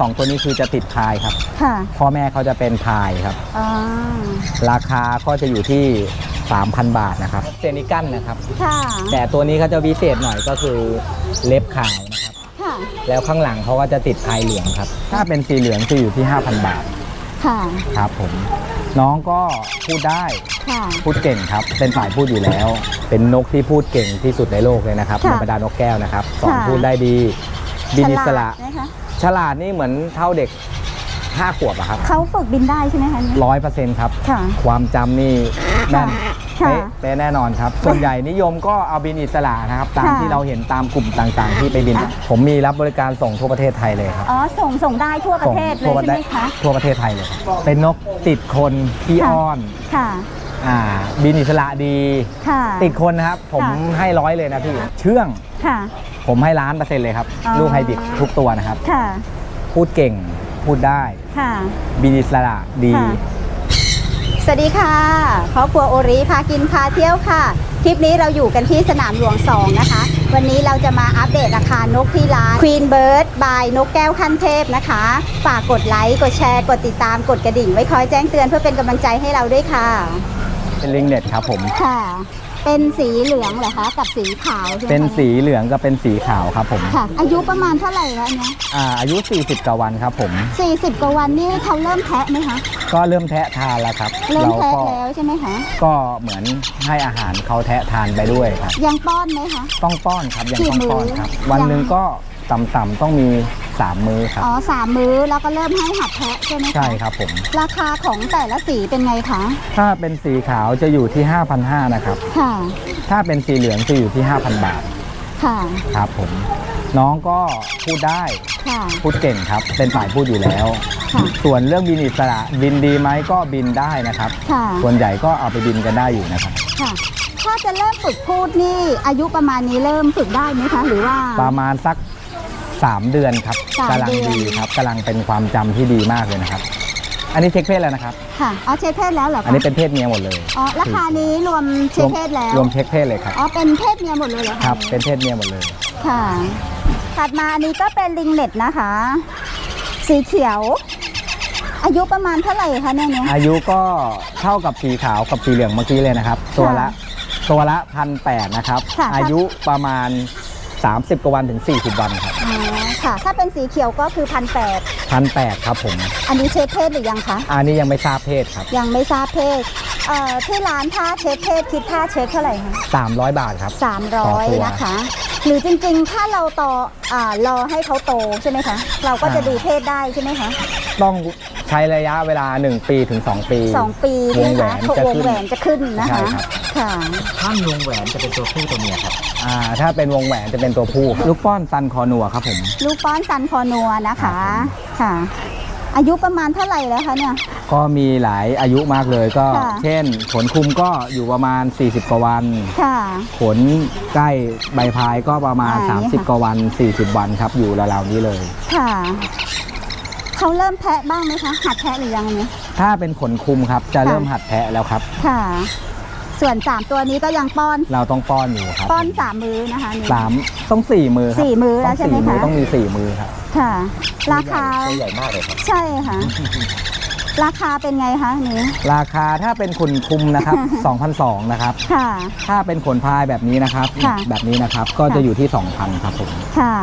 สองตัวนี้คือจะติดพายครับ ค่ะพ่อแม่เขาจะเป็นพายครับ อ๋อราคาก็จะอยู่ที่ 3,000 บาทนะครับเซนิกันนะครับ ค่ะ แต่ตัวนี้เขาจะพิเศษหน่อยก็คือเล็บขาวนะครับ ค่ะ แล้วข้างหลังเขาก็จะติดพายเหลืองครับ ถ้าเป็นสีเหลืองจะอยู่ที่ 5,000 บาทค่ะ ครับผม น้องก็พูดได้ค่ะ พูดเก่งครับ เป็นฝ่ายพูดอยู่แล้ว เป็นนกที่พูดเก่งที่สุดในโลกเลยนะครับค่ะในบรรดานกแก้วนะครับสอนค่ะ พูดได้ดีบินอิสระ ฉลาดนะคะ ฉลาดนี่เหมือนเท่าเด็ก 5 ขวบอะครับเขาฝึกบินได้ใช่ไหมคะเนี่ยร้อยเปอร์เซ็นต์ครับค่ะความจำนี่แน่นค่ะเป๊ะเป๊ะแน่นอนครับ ส่วนใหญ่นิยมก็เอาบินอิสระนะครับ ตามค่ะที่เราเห็นตามกลุ่มต่างๆ ที่ไปบิน ค่ะ ผมมีรับบริการส่งทั่วประเทศไทยเลยครับอ๋อส่งส่งได้ทั่วประเทศเลยทั่วใช่ไหมคะ ทั่วประเทศไทยเลยครับเป็นนกติดคนขี้ค่ะ อ้อนค่ะ อ่าบินอิสระดี ค่ะติดคนนะครับ ผมค่ะให้ร้อยเลยนะพี่เชื่องค่ะ ผมให้ล้านเปอร์เซ็นต์เลยครับ อ๋อ ลูกไฮบริดทุกตัวนะครับ ค่ะ พูดเก่งพูดได้ค่ะ บินอิสระดี ค่ะ สวัสดีค่ะครอบครัวโอริพากินพาเที่ยวค่ะ คลิปนี้เราอยู่กันที่สนามหลวง 2 นะคะ วันนี้เราจะมาอัปเดตราคานกที่ร้าน Queen Bird by นกแก้วขั้นเทพนะคะ ฝากกดไลค์ กดแชร์ กดติดตาม กดกระดิ่ง ไว้คอยแจ้งเตือนเพื่อเป็นกำลังใจให้เราด้วยค่ะ เป็นลิงเน็ตครับผม ค่ะ เป็นสีเหลืองเหรอคะกับสีขาวใช่ไหมคะเป็นสีเหลืองกับเป็นสีขาวครับผมค่ะ อายุประมาณเท่าไหร่แล้วเนี่ยอ่าอายุ 40กว่าวันครับผม 40กว่าวันนี่เขาเริ่มแทะไหมคะ ก็เริ่มแทะทานแล้วครับเริ่มแทะก็แล้วใช่ไหมคะก็เหมือนให้อาหารเขาแทะทานไปด้วยครับ ยังป้อนไหมคะ ต้องป้อนครับยังกี่ต้องป้อนมื้อครับ วันหนึ่งยังก็ ต่ำๆต้องมี 3 มื้อครับ อ๋อสามมื้อแล้วก็เริ่มให้หัดแทะใช่ไหมคะใช่ครับผม ราคาของแต่ละสีเป็นไงคะ ถ้าเป็นสีขาวจะอยู่ที่ 5,500นะครับ ค่ะ ถ้าเป็นสีเหลืองจะอยู่ที่ 5,000 บาทค่ะ ครับผม น้องก็พูดได้ค่ะ พูดเก่งครับ เป็นฝ่ายพูดอยู่แล้ว ค่ะ ส่วนเรื่องบินอิสระบินดีไหมก็บินได้นะครับ ค่ะ ส่วนใหญ่ก็เอาไปบินกันได้อยู่นะครับ ค่ะ ถ้าจะเริ่มฝึกพูดนี่อายุประมาณนี้เริ่มฝึกได้ไหมคะ หรือว่า ประมาณสัก 3 เดือนครับสามกำลังเดือน ดีครับกำลังเป็นความจำที่ดีมากเลยนะครับ อันนี้เช็คเพศแล้วนะครับ ค่ะอ๋อเช็คเพศแล้วเหรอคะอันนี้เป็นเพศเมียหมดเลยอ๋อราคานี้รวมเช็คเพศแล้วรวมเช็คเพศเลยครับอ๋อเป็นเพศเมียหมดเลยเหรอคะครับ เป็นเพศเมียหมดเลย ค่ะถัดมาอันนี้ก็เป็นลิงเน็ตนะคะ สีเขียว อายุประมาณเท่าไหร่คะเนี่ยเนี่ย อายุก็เท่ากับสีขาวกับสีเหลืองเมื่อกี้เลยนะครับ ตัวละตัวละพันแปดนะครับ ค่ะ อายุประมาณ 30กว่าวันถึง 40 วันครับ อ๋อค่ะ ถ้าเป็นสีเขียวก็คือพันแปดพันแปดครับผม อันนี้เช็คเพศหรือยังคะ อันนี้ยังไม่ทราบเพศครับ ยังไม่ทราบเพศเอ่อที่ร้านถ้าเช็คเพศคิดค่าเช็คเท่าไหร่คะ300 บาทครับ สามร้ต่ออยตัว นะคะ หรือจริงๆ ถ้าเราต่ออ่ารอให้เขาโตใช่ไหมคะ เราก็จะอ่าดูเพศได้ใช่ไหมคะ ต้อง ใช้ระยะเวลา 1 ปีถึง 2 ปี สองปีใช่ไหมวงแหวนคะจะขึ้นวงแหวนจะขึ้นนะใช่คะครับ ค่ะ ถ้าวงแหวนจะเป็นตัวผู้ตัวเมียครับ อ่าถ้าเป็นวงแหวนจะเป็นตัวผู้ลูกป้อนซันคอนัวครับผมลูกป้อนซันคอนัวนะครัคะบค่ะ อายุประมาณเท่าไหร่แล้วคะเนี่ย ก็มีหลายอายุมากเลยก็ ค่ะ เช่น ขนคุมก็อยู่ประมาณ 40 กว่าวัน ค่ะ ขนใกล้ใบพายก็ประมาณ อ่านี่ค่ะ 30 กว่าวัน 40 วันครับอยู่ราวๆนี้เลย ค่ะ เขาเริ่มแพะบ้างไหมคะหัดแพะหรือยังอันนี้ถ้าเป็นขนคุมครับจะค่ะเริ่มหัดแพะแล้วครับ ค่ะ ส่วนสามตัวนี้ก็ยังป้อน เราต้องป้อนอยู่ครับป้อนสามมือนะคะนี่ สามต้องสี่มือครับสี่มื้อแล้วต้องใช่ไหมสี่มือคะต้องมีสี่มือครับค่ะ ราคาตัวใหญ่มากเลยครับ ใช่ค่ะ ราคาเป็นไงคะอันนี้ราคาถ้าเป็นขนคุมนะครับ 2,200นะครับ ค่ะ ถ้าเป็นขนพายแบบนี้นะครับ ค่ะ แบบนี้นะครับ ก็จะอยู่ที่ 2,000ครับผม ค่ะ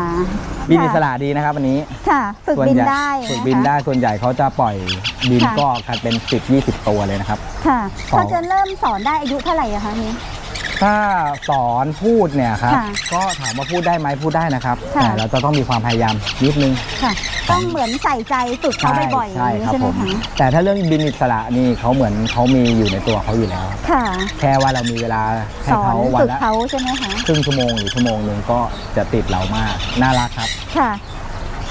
บินอิสระดีนะครับวันนี้ค่ะ ฝึกส่วนบินใหญ่ได้ฝึกะคะบินได้ส่วนใหญ่เขาจะปล่อยบินค่ะ ก็คัดเป็น 10 20 ตัวเลยนะครับ ค่ะสองเขาจะเริ่มสอนได้อายุเท่าไหร่อะคะนี้ ถ้าสอนพูดเนี่ยครับ ค่ะก็ถามว่าพูดได้ไหมพูดได้นะครับ ค่ะ แต่เราจะต้องมีความพยายามนิดนึง ค่ะ ต้องเหมือนใส่ใจฝึกเขาบ่อยๆอใช่ย่างนี้ครับใช่ไหผมมคะแต่ถ้าเรื่องบินอิสระนี่เขาเหมือนเขามีอยู่ในตัวเขาอยู่แล้ว ค่ะ แค่ว่าเรามีเวลาให้สอนเขาวันฝึกละเขาใช่ไหมคะ ครึ่งชั่วโมงหรือชั่วโมงหนึ่งก็จะติดเรามาก น่ารักครับ ค่ะ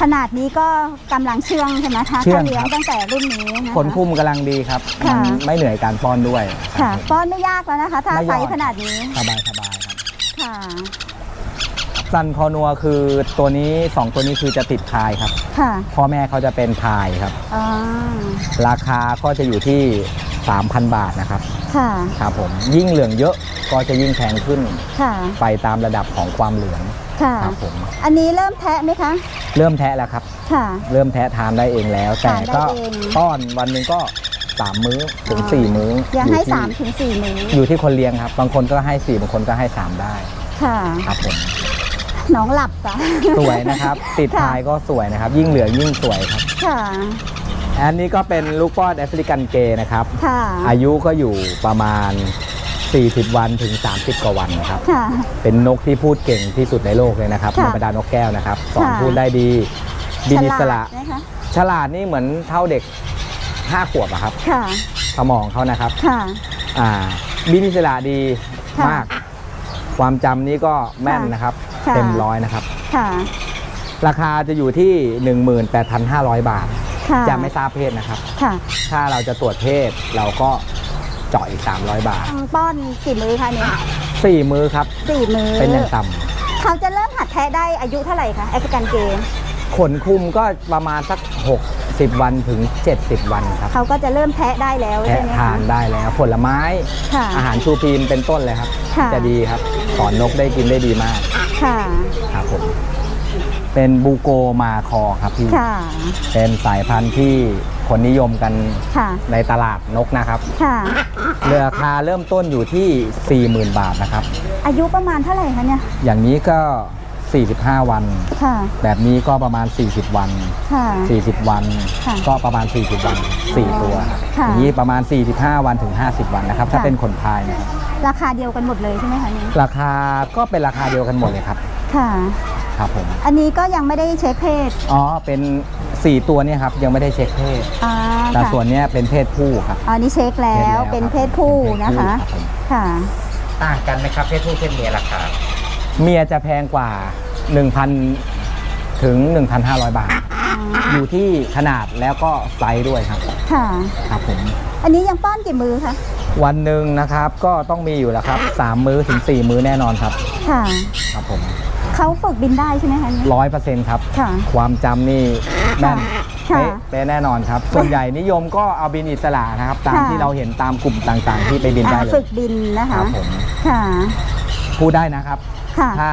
ขนาดนี้ก็กำลังเชื่องใช่ไหมคะเชื่องถ้าเลี้ยงครับ ตั้งแต่รุ่นนี้นะคะขนคุมกำลังดีครับค่ะ มันไม่เหนื่อยการป้อนด้วย ค่ะรับผมป้อนไม่ยากแล้วนะคะ ถ้าไม่ยาก ไซส์ขนาดนี้สบายสบายครับค่ะซันคอนัวคือตัวนี้2ตัวนี้คือจะติดพายครับค่ะพ่อแม่เขาจะเป็นพายครับ อ๋อราคาก็จะอยู่ที่ 3,000 บาทนะครับค่ะครับผมยิ่งเหลืองเยอะก็จะยิ่งแพงขึ้นค่ะ ไปตามระดับของความเหลือง ค่ะ ครับผมอันนี้เริ่มแทะไหมคะ เริ่มแทะแล้วครับ ค่ะ เริ่มแทะทานได้เองแล้ว แต่ทานได้ก็เอง ป้อนวันหนึ่งก็สามมื้อถึงสี่มื้อยังอให้ที่สามถึงสี่มื้ออยู่ที่คนเลี้ยงครับ บางคนก็ให้สี่บางคนก็ให้สามได้ค่ะ ครับผมน้องหลับจ้ะ สวยนะครับ ติดค่ะ พายก็สวยนะครับ ยิ่งเหลืองยิ่งสวยครับค่ะอันนี้ก็เป็นลูกป้อนแอฟริกันเกย์นะครับ ค่ะอายุก็อยู่ประมาณ 40 วันถึง 30 กว่าวันนะครับ ค่ะ เป็นนกที่พูดเก่งที่สุดในโลกเลยนะครับค่ะในบรรดานกแก้วนะครับสอนค่ะ พูดได้ดีบินอิสระฉลาดนะคะ ฉลาดนี่เหมือนเท่าเด็ก 5 ขวบอะครับ ค่ะ สมองเขานะครับ ค่ะ อ่าบินอิสระดีค่ะมาก ความจำนี้ก็แม่นนะครับ ค่ะ เต็มร้อยนะครับ ค่ะราคาจะอยู่ที่ 18,500 บาท ค่ะจะไม่ทราบเพศนะครับ ค่ะ ถ้าเราจะตรวจเพศเราก็เจาะอีก 300 บาทป้อนกี่มื้อคะเนี่ย4มื้อครับสี่มื้อเป็นอย่างต่เขาจะเริ่มหัดแทะได้อายุเท่าไหร่คะแอฟริกันเกย์ำขนคุมก็ประมาณสัก 60 วันถึง 70 วันครับเขาก็จะเริ่มแทะได้แล้วแทะใช่ไหมทาคะนได้แล้วผลไม้ค่ะอาหารชูพีมเป็นต้นเลยครับค่ะจะดีครับสอนนกได้กินได้ดีมากค่ะครับผม เป็นบูโกมาคอครับพี่ ค่ะ เป็นสายพันธุ์ที่คนนิยมกันค่ะ ในตลาดนกนะครับค่ะราคาเริ่มต้นอยู่ที่ 40,000 บาทนะครับ อายุประมาณเท่าไหร่คะเนี่ย อย่างนี้ก็ 45 วัน ค่ะ แบบนี้ก็ประมาณ 40 วัน ค่ะ 40 วัน ค่ะก็ประมาณ 40 วัน 4 ตัวครับค่ะอย่างนี้ประมาณ 45 วันถึง 50 วันนะครับ ถ้าค่ะ เป็นขนพายนะครับราคาเดียวกันหมดเลยใช่ไหมคะเนี่ยราคาก็เป็นราคาเดียวกันหมดเลยครับ ค่ะ ครับผม อันนี้ก็ยังไม่ได้เช็คเพศ อ๋อ เป็น 4 ตัวเนี่ยครับ ยังไม่ได้เช็คเพศ อ่าแต่ค่ะส่วนเนี้ยเป็นเพศผู้ครับ อันนี้เช็คแล้วช็คเป็นครับเพศผู้เป็นะคะรับผมค่ะ ต่างกันไหมครับเพศผู้เพศเมียราคาเมียจะแพงกว่า 1,000 ถึง 1,500 บาท อยู่ที่ขนาดแล้วก็ไซส์ด้วยครับ ค่ะ ครับผม อันนี้ยังป้อนกี่มือคะ วันหนึ่งนะครับก็ต้องมีอยู่แล้วครับ 3 มื้อถึง 4 มื้อแน่นอนครับ ค่ะ ครับผม เขาฝึกบินได้ใช่ไหมคะเนี่ย ร้อยเปอร์เซ็นต์ครับ ค่ะความจำนี่แม่นค่ะเป๊ะเป๊ะแน่นอนครับ ส่วนใหญ่นิยมก็เอาบินอิสระนะครับ ตามค่ะ ที่เราเห็นตามกลุ่มต่างๆ ที่ไปบินได้อ่าเลฝึยกบินนะคคะรับผมค่ะพูดได้นะครับ ค่ะถ้า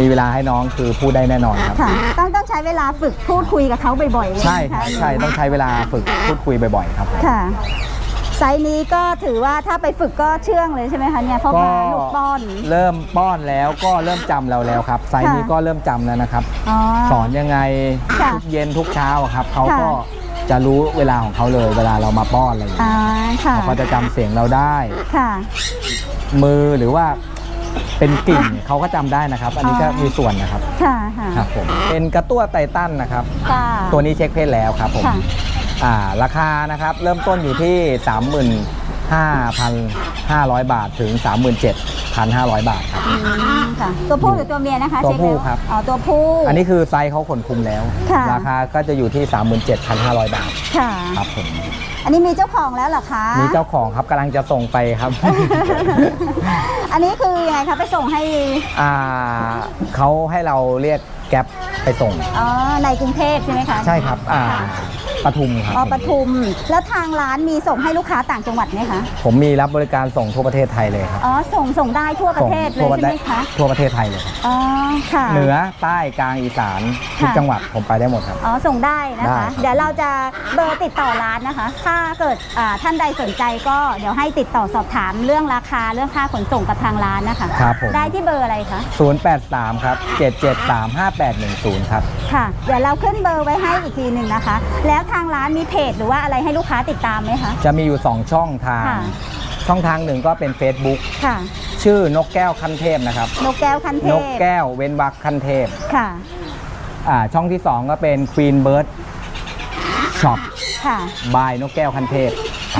มีเวลาให้น้องคือพูดได้แน่นอนครับ ค่ะ ต้องต้องใช้เวลาฝึกพูดคุยกับเขาบ่อยๆเลยใช่นะครัคะบใช่ต้องใช้เวลาฝึกพูดคุยบ่อยๆครับผม ค่ะ ไซส์นี้ก็ถือว่าถ้าไปฝึกก็เชื่องเลยใช่ไหมคะเนี่ยเพราะว่าลูกป้อน เริ่มป้อนแล้วก็เริ่มจำเราแล้วครับ ไซส์นี้ค่ะก็เริ่มจำแล้วนะครับ อ๋อ สอนยังไงค่ะทุกเย็นทุกเช้าอะครับเขาค่ะ ก็จะรู้เวลาของเขาเลย เวลาเรามาป้อนอะไรอย่างเงี้ยอ่าค่ะ เขาก็จะจำเสียงเราได้ ค่ะ มือหรือว่าเป็นกลิ่นเขาก็จำได้นะครับ อันนี้ก็อ๋อ มีส่วนนะครับค่ะ ค่ะ ครับผมเป็นกระตั้วไททันนะครับ ค่ะตัวนี้เช็คเพศแล้วครับผมค่ะ อ่าราคานะครับเริ่มต้นอยู่ที่ 35,500 บาทถึง 37,500 บาทครับ อืมค่ะ ตัวผู้หรือตัวเมียนะคะตัวผู้เช็แล้ครับ อ๋อตัวผู้ อันนี้คือไซส์เขาขนคุมแล้ว ค่ะ ราคาก็จะอยู่ที่ 37,500 บาทค่ะ ครับผมอันนี้มีเจ้าของแล้วเหรอคะมีเจ้าของครับกำลังจะส่งไปครับ อันนี้คือยังไงคะไปส่งให้อ่าเขาให้เราเรียกแก๊ปไปส่ง อ๋อในกรุงเทพใช่ไหมคะ ใช่ครับอ่าค่ะ ปทุมครับอ๋อปทุม แล้วทางร้านมีส่งให้ลูกค้าต่างจังหวัดไหมคะ ผมมีรับบริการส่งทั่วประเทศไทยเลยครับอ๋อส่งส่งได้ทั่วประเทศเลยส่งใช่ไหมคะทั่วประเทศไทยเลยครับอ๋อค่ะ เหนือใต้กลางอีสานทุกค่ะจังหวัดผมไปได้หมดครับอ๋อส่งได้นะได้คะครับเดี๋ยวเราจะเบอร์ติดต่อร้านนะคะ ถ้าเกิดอ่าท่านใดสนใจก็เดี๋ยวให้ติดต่อสอบถามเรื่องราคาเรื่องค่าขนส่งกับทางร้านนะคะครับผมได้ที่เบอร์อะไรคะ083ครับ773 5810ครับค่ะ เดี๋ยวเราขึ้นเบอร์ไว้ให้อีกทีหนึ่งนะคะ แล้วทางร้านมีเพจหรือว่าอะไรให้ลูกค้าติดตามไหมคะ จะมีอยู่ 2 ช่องทาง ค่ะ ช่องทางหนึ่งก็เป็น Facebook ค่ะ ชื่อนกแก้วคันเทพนะครับ นกแก้วคันเทนพกแก้วเว้นวักคันเทพค่ะ อ่าช่องที่ 2 ก็เป็น Queen Bird Shop ค่ะ บายนกแก้วคันเทพ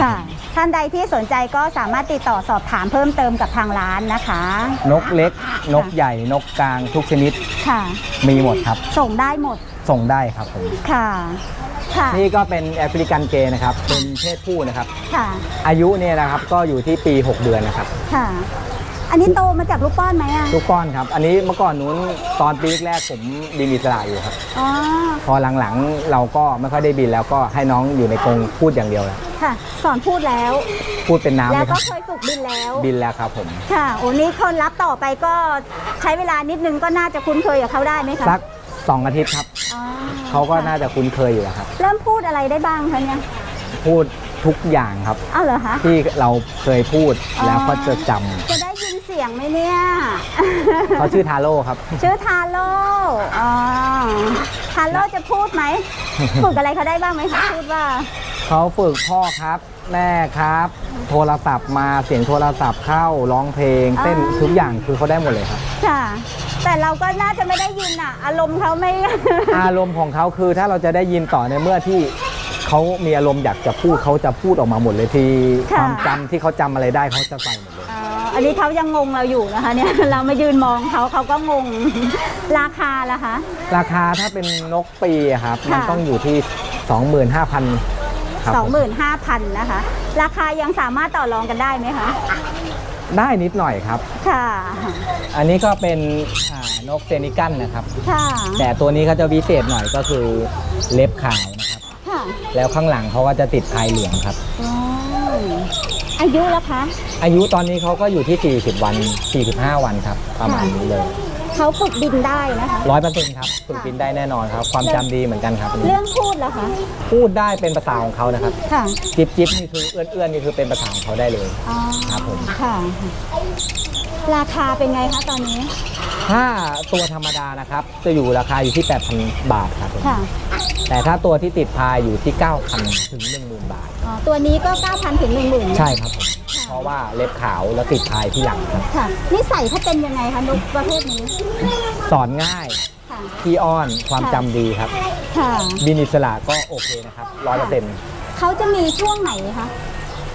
ค่ะ ท่านใดที่สนใจก็สามารถติดต่อสอบถามเพิ่มเติมกับทางร้านนะคะ นกเล็ก นกใหญ่นกกลางทุกชนิดค่ะ มีหมดครับ ส่งได้หมด ส่งได้ครับผมค่ะ ค่ะ นี่ก็เป็นแอฟริกันเกย์นะครับ เป็นเพศผู้นะครับ ค่ะ อายุเนี่ยนะครับก็อยู่ที่ปี 6 เดือนนะครับ ค่ะ อันนี้โตมาจากลูกป้อนไหมอะลูกป้อนครับ อันนี้เมื่อก่อนนู้นตอนปีแรกผมบินอิสระอยู่ครับ อ๋อ พอหลังๆเราก็ไม่ค่อยได้บินแล้วก็ให้น้องอยู่ในกรงพูดอย่างเดียวแล้วค่ะ สอนพูดแล้ว พูดเป็นน้ำแล้เลวยคก็รับเคยฝึกบินแล้ว บินแล้วครับผมค่ะ โอ้นี่คนรับต่อไปก็ใช้เวลานิดนึงก็น่าจะคุ้นเคยกับเขาได้ไหมคะ สัก สองอาทิตย์ครับ อ๋อเขาก็ค่ะน่าจะคุ้นเคยอยู่แล้วครับ เริ่มพูดอะไรได้บ้างคะเนี่ยพูดทุกอย่างครับ อ้าวเหรอคะ ที่เราเคยพูดอ๋อ แล้วก็จะจำจะได้ยินเสียงไหมเนี่ย เขาชื่อทาโร่ครับ ชื่อทาโร่อ๋อทาโร่จะพูดไหม ฝึกอะไรเขาได้บ้างไหมคะพูดว่า เขาฝึกพ่อครับ แม่ครับ โทรศัพท์มาเสียงโทรศัพท์เข้าร้องเพลง เต้นอ่า ทุกอย่างคือเขาได้หมดเลยครับ ค่ะ แต่เราก็น่าจะไม่ได้ยินอะ อารมณ์เขาไม่ อารมณ์ของเขาคือถ้าเราจะได้ยินต่อในเมื่อที่เขามีอารมณ์อยากจะพูดเขาจะพูดออกมาหมดเลยที่ค่ะความจำที่เขาจำอะไรได้เขาจะใส่หมดเลยอ๋ออันนี้เขายังงงเราอยู่นะคะเนี่ย เรามายืนมองเขาเขาก็งง ราคาล่ะคะ ราคาถ้าเป็นนกปีอะครับค่ะมันต้องอยู่ที่ 25,000ครับสองผหมมื่นห้าพันนะคะ ราคายังสามารถต่อรองกันได้ไหมคะ ได้นิดหน่อยครับ ค่ะ อันนี้ก็เป็นอ่านกเซนิกันนะครับ ค่ะ แต่ตัวนี้เขาจะวิเศษหน่อยก็คือเล็บขาวนะครับ ค่ะแล้วข้างหลังเขาก็จะติดพายเหลืองครับ อ๋ออายุแล้วคะ อายุตอนนี้เขาก็อยู่ที่ 40 วัน 45 วันครับ ประมาณนี้เลย เขาฝึกบินได้นะคะ ร้อยเปอร์เซ็นต์ครับฝึกบินได้แน่นอนครับ ความจำดีเหมือนกันครับ เรื่องพูดแล้วคะพูดได้เป็นภาษาของเขานะครับ ค่ะจิ๊บจิ๊บนี่คือเอื้อนเอื้อนนี่คือเป็นภาษาของเขาได้เลย อ๋อครับผม ค่ะ ราคาเป็นไงคะตอนนี้ ถ้าตัวธรรมดานะครับ จะอยู่ราคาอยู่ที่ 8,000 บาทครับผมค่ะแต่ถ้าตัวที่ติดพายอยู่ที่ 9,000 ถึง 10,000 บาท อ๋อตัวนี้ก็ 9,000 ถึง 10,000ใช่ครับผมเพราะว่าเล็บขาวแล้วติดพายที่หลังครับค่ะนิสัยถ้าเป็นยังไงคะนกประเภทนี้ สอนง่ายค่ะ ขี้อ้อนความจำดีครับ ค่ะ บินอิสระก็โอเคนะครับร้อยเปอร์เซ็นต์เขาจะมีช่วงไหนคะ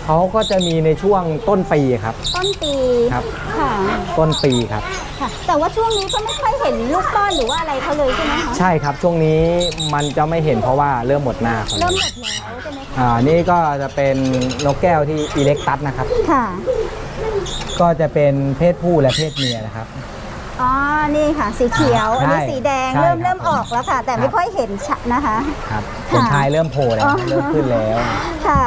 เขาก็จะมีในช่วงต้นปีครับ ต้นปีครับ ค่ะต้นปีครับ ค่ะ แต่ว่าช่วงนี้ก็ไม่ค่อยเห็นลูกป้อนหรือว่าอะไรเขาเลยใช่ไหมคะใช่ครับช่วงนี้มันจะไม่เห็นเพราะว่าเริ่มหมดหน้าเขาเริ่แล้วมหมดแล้วใช่ไหมคะอ่านี่ก็จะเป็นนกแก้วที่อิเล็กตัสนะครับ ค่ะ ก็จะเป็นเพศผู้และเพศเมียนะครับ อ๋อ นี่ค่ะ สีเขียว อันนี้ใช่สีแดง ใช่เริ่มครับเริ่มออกแล้วค่ะ แต่ครับไม่ค่อยเห็นชัดนะคะ ครับค่ะขนชายเริ่มโผล่แล้วอ๋อเริ่มขึ้นแล้ว ค่ะ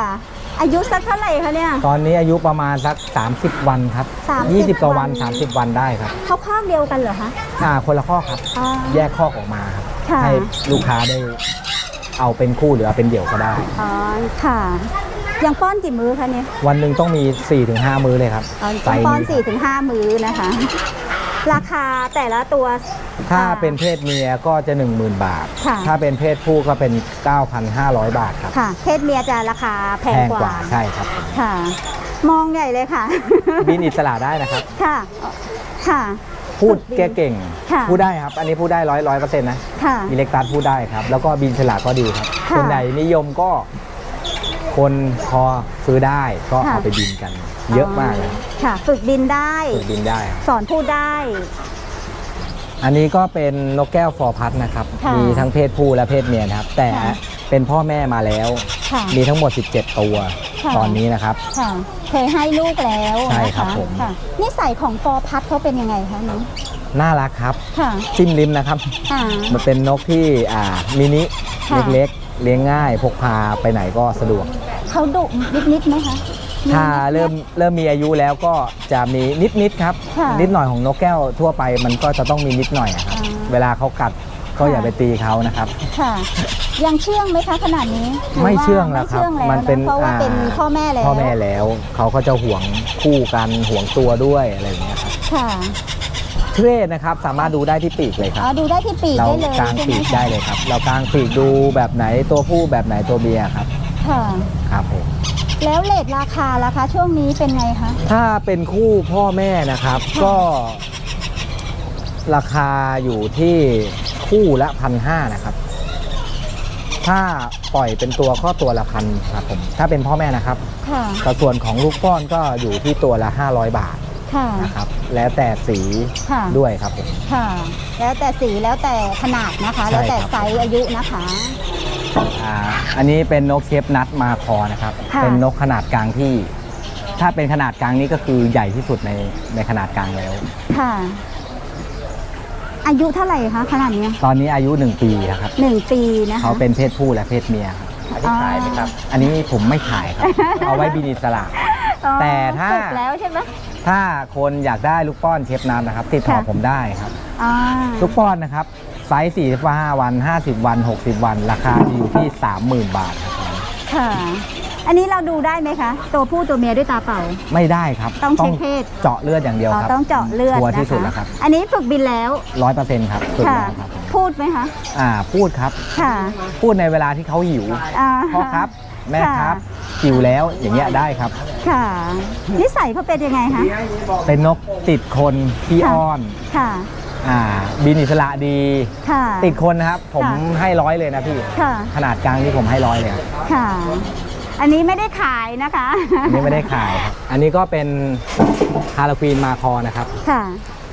อายุสักเท่าไหร่คะเนี่ย ตอนนี้อายุประมาณสัก 30 วันครับ30 20กว่าวันวัน30 วันได้ครับเขาข้างเดียวกันเหรอคะ อ่าคนละข้อครับ อ๋อ แยกข้อกออกมาครับค่ะ ให้ลูกค้าได้เอาเป็นคู่หรือเอาเป็นเดี่ยวก็ได้ อ๋อค่ะยังป้อนกี่มื้อคะเนี่ยวันหนึ่งต้องมี 4-5 มื้อเลยครับอ๋อไซส์ป้อนนี้4ี่ถึงห้ามื้อนะคะ ราคาแต่ละตัว ถ้าค่ะเป็นเพศเมียก็จะ 10,000 บาท ค่ะ ถ้าเป็นเพศผู้ก็เป็น 9,500 บาทครับค่ะ เพศเมียจะราคาแพงกว่าใช่ครับผมค่ะ มองใหญ่เลยค่ะ บินอิสระได้นะครับ ค่ะ ค่ะ พูดบินแก้เก่ง ค่ะพูดได้ครับ อันนี้พูดได้ร้อยร้อยเปอร์เซ็นต์นะค่ะ อิเล็กตัสพูดได้ครับ แล้วก็บินฉลาดก็ดีครับค่ะ ส่วนใหญ่นิยมก็ คนพอซื้อได้ก็ค่ะเอาไปบินกัน เยอะมากเลยค่ะ ฝึกบินได้ ฝึกบินได้ครับสอนพูดได้ อันนี้ก็เป็นนกแก้วฟอร์พัดนะครับ ค่ะมีทั้งเพศผู้และเพศเมียนะครับ แต่ค่ะเป็นพ่อแม่มาแล้ว ค่ะมีทั้งหมด 17 ตัวค่ะ ตอนนี้นะครับ ค่ะเคยให้ลูกแล้วใช่นะครัคะบผม ค่ะนิสัยของฟอร์พัดเขาเป็นยังไงคะนี้น่ารักครับ ค่ะจิ้มลิ้มนะครับ ค่ะ มันเป็นนกที่อ่ามินิค่ะ เล็กๆ เลี้ยงง่ายพกพาไปไหนก็สะดวก เขาดุนิดๆไหมคะ ถ้าเริ่มเริ่มมีอายุแล้วก็จะมีนิดๆครับ ค่ะ นิดหน่อยของนกแก้วทั่วไปมันก็จะต้องมีนิดหน่อยอะครับอ่าเวลาเขากัดก็อย่าไปตีเขานะครับ ค่ะ ยังเชื่องไหมคะขนาดนี้หรืไม่ว่าเชื่องแล้วครับไม่เชื่องแล้วมันเป็นเพราะว่าอ่า เป็นพ่อแม่แล้วพ่อแม่แล้วเขาก็จะห่วงคู่กันห่วงตัวด้วยอะไรอย่างเงี้ยครับ ค่ะ เทรดนะครับสามารถดูได้ที่ปีกเลยครับ อ๋อดูได้ที่ปีกเราได้เลยกางใช่ไหมปีกคะได้เลยครับ เรากางปีกดูแบบไหนตัวผู้แบบไหนตัวเมียครับค่ะ ครับผมแล้วเลทราคาล่ะคะ ช่วงนี้เป็นไงคะ ถ้าเป็นคู่พ่อแม่นะครับค่ะก็ ราคาอยู่ที่คู่ละพันห้านะครับ ถ้าปล่อยเป็นตัวก็ตัวละพันครับผมถ้าเป็นพ่อแม่นะครับค่ะ แต่ส่วนของลูกป้อนก็อยู่ที่ตัวละ 500 บาท ค่ะ นะครับ แล้วแต่สีค่ะ ด้วยครับผม ค่ะ แล้วแต่สีแล้วแต่ขนาดนะคะ ใช่แล้วแต่ครับไซส์อายุนะคะ อ่าอันนี้เป็นนกเคปนัทมาคอนะครับ ค่ะ เป็นนกขนาดกลางที่ ถ้าเป็นขนาดกลางนี้ก็คือใหญ่ที่สุดในในขนาดกลางแล้ว ค่ะ อายุเท่าไหร่คะขนาดเนี้ยตอนนี้อายุ 1 ปีครับ หนึ่งปีนะคะ เขาเป็นเพศผู้และเพศเมียครับอันนี้ขายไหมครับ อันนี้ผมไม่ขายครับ เอาไว้บินอิสระ อ๋อแต่ถ้าฝึกแล้วใช่ไหม ถ้าคนอยากได้ลูกป้อนเชฟน้ำนะครับ ติดต่อค่ะ ผมได้ครับ อ่าลูกป้อนนะครับ ไซส์45วัน 50 วัน 60 วัน ราคาจะอยู่ที่ 30,000 บาทครับค่ะ อันนี้เราดูได้ไหมคะ ตัวผู้ตัวเมียด้วยตาเปล่า ไม่ได้ครับต้องเช็คเพศ เจาะเลือดอย่างเดียวอ๋อครับต้องเจาะเลือดชัวร์ที่นะสุดคะแล้วครับอันนี้ฝึกบินแล้ว ร้อยเปอร์เซ็นต์ครับสุดค่ะ แล้วครับผมพูดไหมคะ อ่าพูดครับ ค่ะพูดในเวลาที่เขาหิว อ่าพ่อครับ แม่ค่ะครับ หิวแล้วอย่างเงี้ยได้ครับ ค่ะ นิสัยเขาเป็นยังไงคะ เป็นนกติดคนขี้ค่ะอ้อนค่ะ อ่าบินอิสระดี ค่ะ ติดคนนะครับ ผมค่ะ ให้ร้อยเลยนะพี่ ค่ะ ขนาดกลางที่ผมให้ร้อยเลยครับค่ะ อันนี้ไม่ได้ขายนะคะ อันนี้ไม่ได้ขายครับอันนี้ก็เป็นฮาราควีนมาคอนะครับ ค่ะ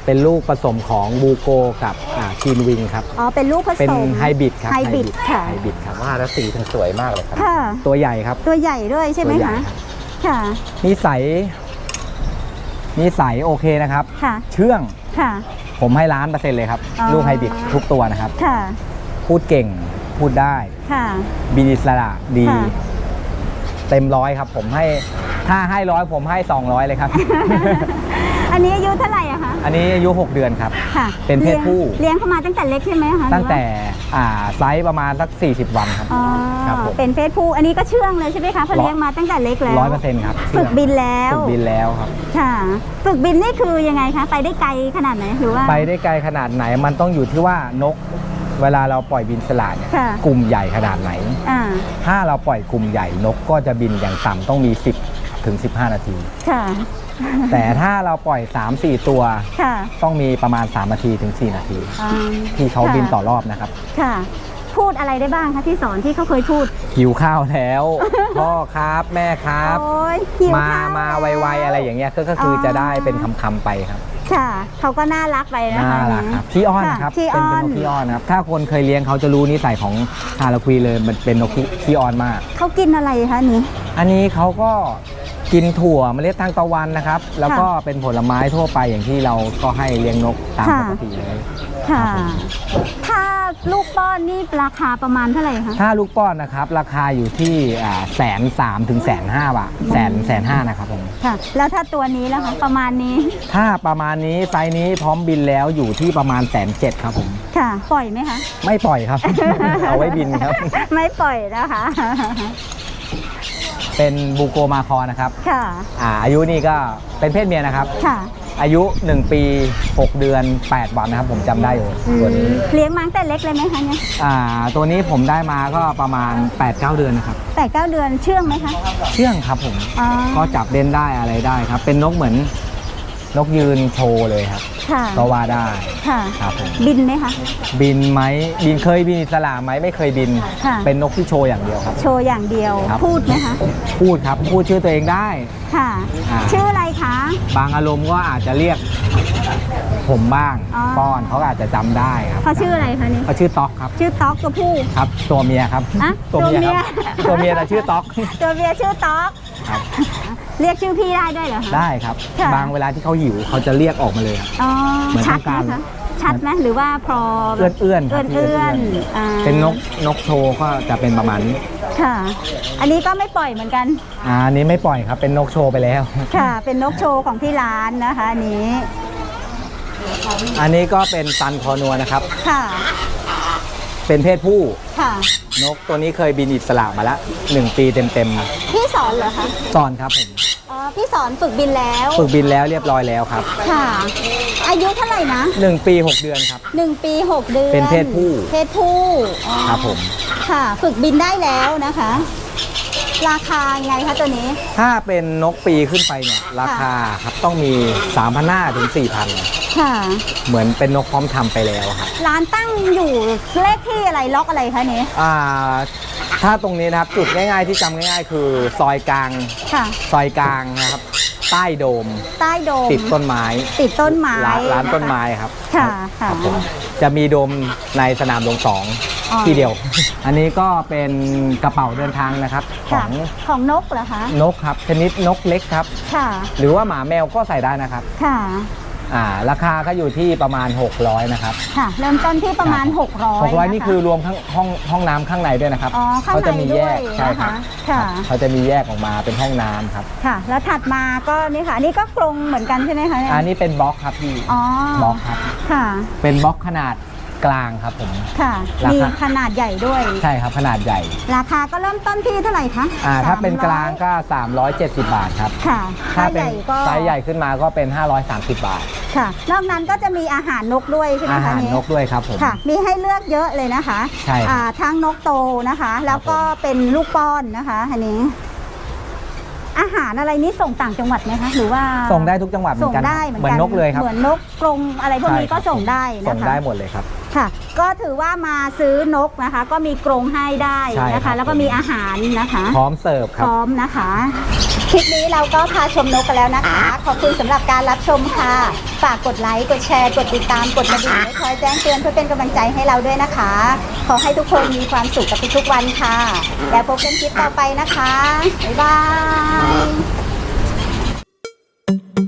เป็นลูกผสมของบูโกกับคีนวิงครับ อ๋อ เป็นลูกผเป็นสมไฮบริดครับไฮบริดค่ะไฮบริดครับว่าแล้วสีถึงสวยมากเลยครับ ค่ะ ตัวใหญ่ครับ ตัวใหญ่ด้วยใช่ไหมตัวใญ่คะครับค่ะนิสัยนิสัยโอเคนะครับค่ะเชื่อง ค่ะ ผมให้ล้านเปอร์เซ็นต์เลยครับอ๋อลูกไฮบริดทุกตัวนะครับ ค่ะ พูดเก่ง พูดได้ ค่ะ บินอิสระดีค่ะเต็มร้อยครับ ผมให้ ถ้าให้ร้อยผมให้ 200 เลยครับ อันนี้อายุเท่าไหร่อะคะ อันนี้อายุ 6 เดือนครับ ค่ะเป็นเพศผู้ เลี้ยงเขามาตั้งแต่เล็กใช่ไหมคะตั้งแต่อ่าไซส์ประมาณสัก 40 วันครับ อ๋อ ครับผมเป็นเพศผู้ อันนี้ก็เชื่องเลยใช่ไหมคะเพราะร้อยเลี้ยงมาตั้งแต่เล็กแล้วร้อยเปอร์เซ็นต์ครับฝึกบินแล้ว ฝึกบินแล้วครับ ค่ะ ฝึกบินนี่คือยังไงคะ ไปได้ไกลขนาดไหนหรือว่า ไปได้ไกลขนาดไหน มันต้องอยู่ที่ว่านกเวลาเราปล่อยบินสลาดเนี่ยค่ะกลุ่มใหญ่ขนาดไหนอ่าถ้าเราปล่อยกลุ่มใหญ่นกก็จะบินอย่างต่ำต้องมี 10 ถึง15 นาที ค่ะ แต่ถ้าเราปล่อย 3-4 ตัว ค่ะ ต้องมีประมาณ 3 นาทีถึง 4 นาที อ่าที่เขาค่ะบินต่อรอบนะครับ ค่ะ พูดอะไรได้บ้างคะที่สอนที่เขาเคยพูด หิวข้าวแล้ว พ่อครับแม่ครับ โอ้ยหิวมาข้วมาแล้วไวๆอะไรอย่างเงี้ยก็ก็คือออ จะได้เป็นคำๆไปครับค่ะเขาก็น่ารักไปนะคะน่ารักครับขี้อ้อนค่ะนะครับขี้เป็นอ้อเป็นนนกขี้อ้อนนะครับถ้าคนเคยเลี้ยงเขาจะรู้นิสัยของฮาราควีเลยมันเป็นนกขี้ขี้อ้อนมาก เขากินอะไรคะนี่ อันนี้เขาก็ กินถั่วเมล็ดทางตะวันนะครับ แล้วก็เป็นผลไม้ทั่วไปอย่างที่เราก็ให้เลี้ยงนกตามค่ะปกติเลยค่ะครับผมถ้าลูกป้อนนี่ราคาประมาณเท่าไหร่คะ ถ้าลูกป้อนนะครับราคาอยู่ที่แสนสามถึงแสนห้าบาทแสนแสนห้านะครับผม ค่ะ แล้วถ้าตัวนี้แล้วคะประมาณนี้ ถ้าประมาณนี้ไซส์นี้พร้อมบินแล้วอยู่ที่ประมาณแสนเจ็ดครับผม ค่ะ ปล่อยไหมคะ ไม่ปล่อยครับ เอาไว้บินครับ ไม่ปล่อยนะคะ เป็นบูโกมาคอนะครับค่ะอ่าอายุนี่ก็เป็นเพศเมียนะครับ ค่ะ อายุ 1 ปี 6 เดือน 8 วันนะครับ ผมจำได้อยู่ตัวนี้เลี้ยงมาตั้งแต่เล็กเลยไหมคะเนี่ยอ่าตัวนี้ผมได้มาก็ประมาณ 8-9 เดือนนะครับแปดเก้าเดือนเชื่องไหมคะ เชื่องครับผม อ๋อ ก็จับเล่นได้อะไรได้ครับ เป็นนกเหมือน นกยืนโชว์เลยครับค่ะก็ว่าได้ค่ะ ครับผมบินไหมคะ บินไหมบินเคยบินอิสลาไหมไม่เคยบิน ค่ะ เป็นนกที่โชว์อย่างเดียวครับ โชว์อย่างเดียว ครับ พูดไหมคะ พูดครับพูดชื่อตัวเองได้ ค่ะ อ่า ชื่ออะไรคะ บางอารมณ์ก็อาจจะเรียก ผมบ้าง อ๋อ ป้อนเขาก็อาจจะจำได้ครับเขาชื่ออะไรคะนี่เขาชื่อต๊อกครับ ชื่อต๊อกตัวผู้ ครับ ตัวเมียครับ อะตัวเมียครับ ตัตัววเมีเมียยแต่ชื่อต๊อก ตัวเมียชื่อต๊อก ครับ เรียกชื่อพี่ได้ด้วยเหรอคะ ได้ครับ ค่ะ บางเวลาที่เขาหิวเขาจะเรียกออกมาเลยครับ อ๋อเหมือนชัดต้องไหมการ คะชัดไหมหรือว่าพอเอื้อนเอื้อนๆคเอื้รัอบนเอื้อนๆอ่าเป็นนกนกโชว์ก็จะเป็นประมาณนี้ค่ะ อันนี้ก็ไม่ปล่อยเหมือนกัน อ่าอันนี้ไม่ปล่อยครับเป็นนกโชว์ไปแล้ว ค่ะ เป็นนกโชว์ของที่ร้านนะคะอันนี้ อันนี้ก็เป็นตันคอนัวนะครับ ค่ะ เป็นเพศผู้ค่ะ นกตัวนี้เคยบินอิสระมาแล้วหนึ่งปีเต็มพี่สอนเหรอคะ ๆสอนครับผมอ๋อ พี่สอนฝึกบินแล้ว ฝึกบินแล้วเรียบร้อยแล้วครับค่ะ อายุเท่าไหร่นะหนึ่งปีหกเดือนครับ หนึ่งปีหกเดือนเป็นเพศผู้ เพศผู้อ๋อครับผม ค่ะ ฝึกบินได้แล้วนะคะ ราคาไงคะตัวนี้ ถ้าเป็นนกปีขึ้นไปเนี่ยราคาครับต้องมี 3 5 0 0ถึง4,000 ค่ะ เหมือนเป็นนกพร้อมทำไปแล้วครับ ร้านตั้งอยู่เลขที่อะไรล็อกอะไรคะนี้อ่าถ้าตรงนี้นะครับจุดง่ายๆที่จำง่ายๆ คือซอยกลางค่ะซอยกลางนะครับ ใต้โดม ใต้โดมติดต้นไม้ ติดต้นไม้ร้านร้านนะคะต้นไม้ครับค่ะคค่ะรับผมจะมีโดมในสนามหลวงสองอ๋อที่เดียว อันนี้ก็เป็นกระเป๋าเดินทางนะครับขค่ะองของนกเหรอคะ นกครับ ชนิดนกเล็กครับ ค่ะ หรือว่าหมาแมวก็ใส่ได้นะครับ ค่ะ อ่าราคาก็อยู่ที่ประมาณ 600 นะครับ ค่ะ เริ่มต้นที่ประมาณ 600 600 นี่คือรวมทั้งห้องห้องน้ำข้างในด้วยนะครับอ๋อข้างเขาในจะมีแยกด้วยใช่ครับนะคะค่ะ รับเขาจะมีแยกออกมาเป็นห้องน้ำครับ ค่ะ แล้วถัดมาก็นี่ค่ะอันนี่ก็กรงเหมือนกันใช่ไหมคะเนี่ยอันนี้เป็นบล็อกครับพี่อ๋อบล็อกครับ ค่ะ เป็นบล็อกขนาด กลางครับผม ค่ะ รามีคา ขนาดใหญ่ด้วย ใช่ครับขนาดใหญ่ราคาก็เริ่มต้นที่เท่าไหร่คะอ่าถ้าเป็น300กลางก็ 370 บาทครับ ค่ะถ้าถ้าเป็ใหนญ่ก็ไซส์ใหญ่ขึ้นมาก็เป็น 530 บาท ค่ะ นอกนั้นก็จะมีอาหารนกด้วยใช่ไหมอาคะหารนี้นกด้วยครับผม ค่ะ มีให้เลือกเยอะเลยนะคะใช่ครับอ่าทั้งนกโตนะคะ แล้วก็เป็นลูกป้อนนะคะอันนี้ อาหารอะไรนี้ส่งต่างจังหวัดไหมคะ หรือว่าส่งได้ทุกจังหวัดเหมืส่องนกันได้เหมือนเหมือกันนนกเลยครับ เหมือนนกกรงอะไรพวกนี้ใช่ก็ครับส่งได้ส่นะงคะ ได้หมดเลยครับ ค่ะ ก็ถือว่ามาซื้อนกนะคะ ก็มีกรงให้ได้ใช่นะครัคะ บ แล้วก็มีอาหารนะคะพร้อมเสิร์ฟคพรับ ร้อมนะคะ คลิปนี้เราก็พาชมนกกันแล้วนะคะ ขอบคุณสำหรับการรับชมค่ะ ฝากกดไลค์ กดแชร์ กดติดตาม กดกระดิ่งไว้คอยแจ้งเตือนเพื่อเป็นกำลังใจให้เราด้วยนะคะ ขอให้ทุกคนมีความสุขกับทุกๆวันค่ะ แล้วพบกันคลิปต่อไปนะคะ บ๊ายบาย